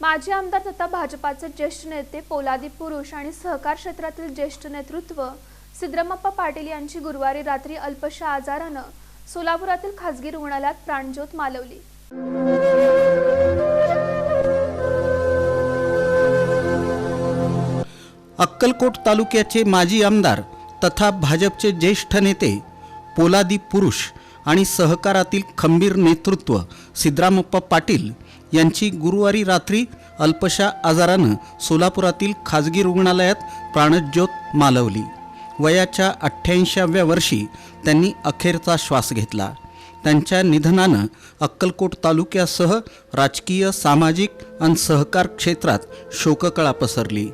माजी आमदार तथा भाजपाचे ज्येष्ठ नेते पोलादी पुरुष आणि सहकार क्षेत्रातील ज्येष्ठ नेतृत्व सिद्धरामप्पा पाटील यांची गुरुवारी रात्री अल्पशा आजारानं सोलापुरातील खासगी रुग्णालयात प्राणज्योत मालवली. अक्कलकोट तालुक्याचे माजी आमदार तथा भाजपचे ज्येष्ठ नेते पोलादी पुरुष आणि सहकारातील खंबीर नेतृत्व सिद्धरामप्पा पाटील यांची गुरुवारी रात्री अल्पशा आजारानं सोलापुरातील खाजगी रुग्णालयात प्राणज्योत मालवली. वयाच्या अठ्ठ्याऐंशाव्या वर्षी त्यांनी अखेरचा श्वास घेतला. त्यांच्या निधनानं अक्कलकोट तालुक्यासह राजकीय सामाजिक आणि सहकार क्षेत्रात शोककळा पसरली.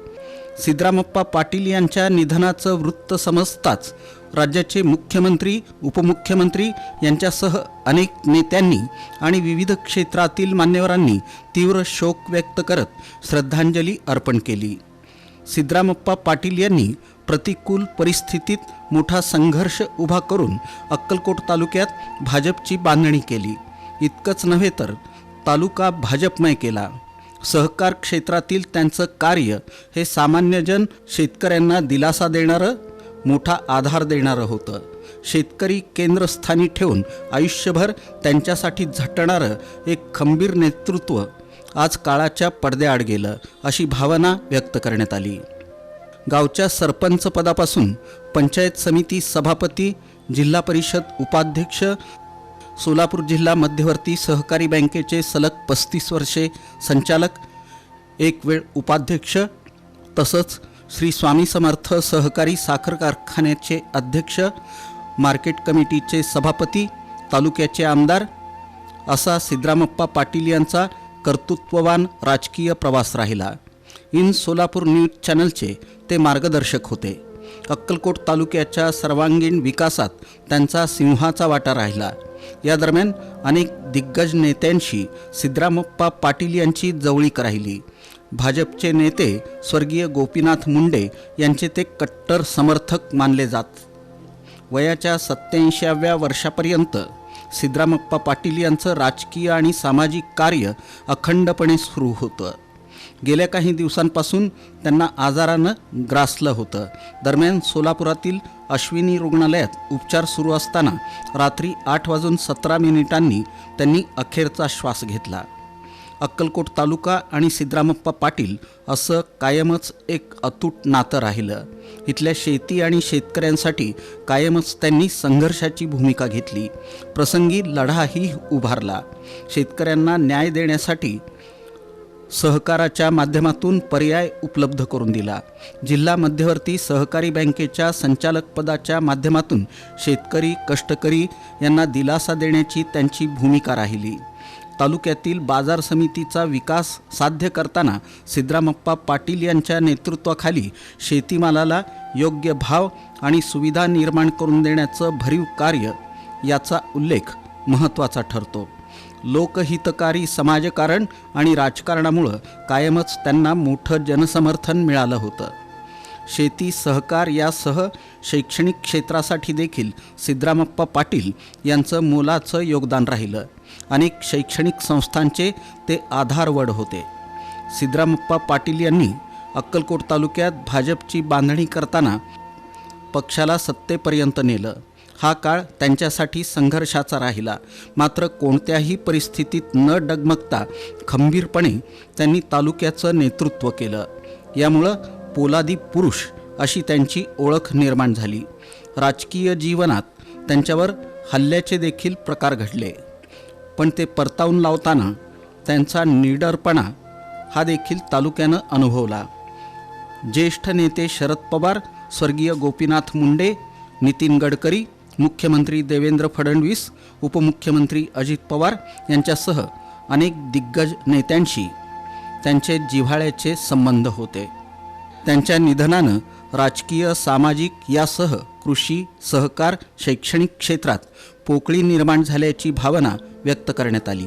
सिद्रामप्पा पाटील यांच्या निधनाचं वृत्त समजताच राज्याचे मुख्यमंत्री उपमुख्यमंत्री यांच्यासह अनेक नेत्यांनी आणि विविध क्षेत्रातील मान्यवरांनी तीव्र शोक व्यक्त करत श्रद्धांजली अर्पण केली. सिद्धरामप्पा पाटील यांनी प्रतिकूल परिस्थितीत मोठा संघर्ष उभा करून अक्कलकोट तालुक्यात भाजपची बांधणी केली. इतकंच नव्हे तर तालुका भाजपमय केला. सहकार क्षेत्रातील त्यांचं कार्य हे सामान्यजन शेतकऱ्यांना दिलासा देणारं मोठा आधार देणारं होतं. शेतकरी केंद्रस्थानी ठेवून आयुष्यभर त्यांच्यासाठी झटणारं एक खंबीर नेतृत्व आज काळाच्या पडद्याआड गेलं अशी भावना व्यक्त करण्यात आली. गावच्या सरपंच पदापासून पंचायत समिती सभापती जिल्हा परिषद उपाध्यक्ष सोलापूर जिल्हा मध्यवर्ती सहकारी बँकेचे सलग पस्तीस वर्षे संचालक एक वेळ उपाध्यक्ष तसंच श्री स्वामी समर्थ सहकारी साखर कारखान्याचे अध्यक्ष मार्केट कमिटीचे सभापती तालुक्याचे आमदार असा सिद्धरामप्पा पाटील यांचा कर्तृत्ववान राजकीय प्रवास राहिला. इन सोलापूर न्यूज चॅनलचे ते मार्गदर्शक होते. अक्कलकोट तालुक्याच्या सर्वांगीण विकासात त्यांचा सिंहाचा वाटा राहिला. या दरम्यान अनेक दिग्गज नेत्यांशी सिद्धरामप्पा पाटील यांची जवळीक राहिली. भाजपचे नेते स्वर्गीय गोपीनाथ मुंडे यांचे ते कट्टर समर्थक मानले जात. वयाच्या सत्याऐंशाव्या वर्षापर्यंत सिद्रामप्पा पाटील यांचं राजकीय आणि सामाजिक कार्य अखंडपणे सुरू होतं. गेल्या काही दिवसांपासून त्यांना आजारानं ग्रासलं होतं. दरम्यान सोलापुरातील अश्विनी रुग्णालयात उपचार सुरू असताना रात्री आठ वाजून सतरा मिनिटांनी त्यांनी अखेरचा श्वास घेतला. अक्कलकोट तालुका आणि सिद्धरामप्पा पाटील असं कायमच एक अतूट नातं राहिलं. इथल्या शेती आणि शेतकऱ्यांसाठी कायमच त्यांनी संघर्षाची भूमिका घेतली. प्रसंगी लढाही उभारला. शेतकऱ्यांना न्याय देण्यासाठी सहकाराच्या माध्यमातून पर्याय उपलब्ध करून दिला. जिल्हा मध्यवर्ती सहकारी बँकेच्या संचालकपदाच्या माध्यमातून शेतकरी कष्टकरी यांना दिलासा देण्याची त्यांची भूमिका राहिली. तालुक्यातील बाजार समितीचा विकास साध्य करताना सिद्धरामप्पा पाटील यांच्या नेतृत्वाखाली शेतीमालाला योग्य भाव आणि सुविधा निर्माण करून देण्याचं भरीव कार्य याचा उल्लेख महत्त्वाचा ठरतो. लोकहितकारी समाजकारण आणि राजकारणामुळं कायमच त्यांना मोठं जनसमर्थन मिळालं होतं. शेती सहकार यासह शैक्षणिक क्षेत्रासाठी देखील सिद्धरामप्पा पाटील यांचं मोलाचं योगदान राहिलं. अनेक शैक्षणिक संस्थांचे ते आधारवड होते. सिद्धरामप्पा पाटील यांनी अक्कलकोट तालुक्यात भाजपची बांधणी करताना पक्षाला सत्तेपर्यंत नेलं. हा काळ त्यांच्यासाठी संघर्षाचा राहिला. मात्र कोणत्याही परिस्थितीत न डगमगता खंबीरपणे त्यांनी तालुक्याचं नेतृत्व केलं. यामुळं पोलादी पुरुष अशी त्यांची ओळख निर्माण झाली. राजकीय जीवनात त्यांच्यावर हल्ल्याचे देखील प्रकार घडले. पण ते परतावून लावताना त्यांचा निडरपणा हा देखील तालुक्यानं अनुभवला. ज्येष्ठ नेते शरद पवार स्वर्गीय गोपीनाथ मुंडे नितीन गडकरी मुख्यमंत्री देवेंद्र फडणवीस उपमुख्यमंत्री अजित पवार यांच्यासह अनेक दिग्गज नेत्यांशी त्यांचे जिव्हाळ्याचे संबंध होते. त्यांच्या निधनानं राजकीय सामाजिक यासह कृषी सहकार शैक्षणिक क्षेत्रात पोकळी निर्माण झाल्याची भावना व्यक्त करण्यात आली.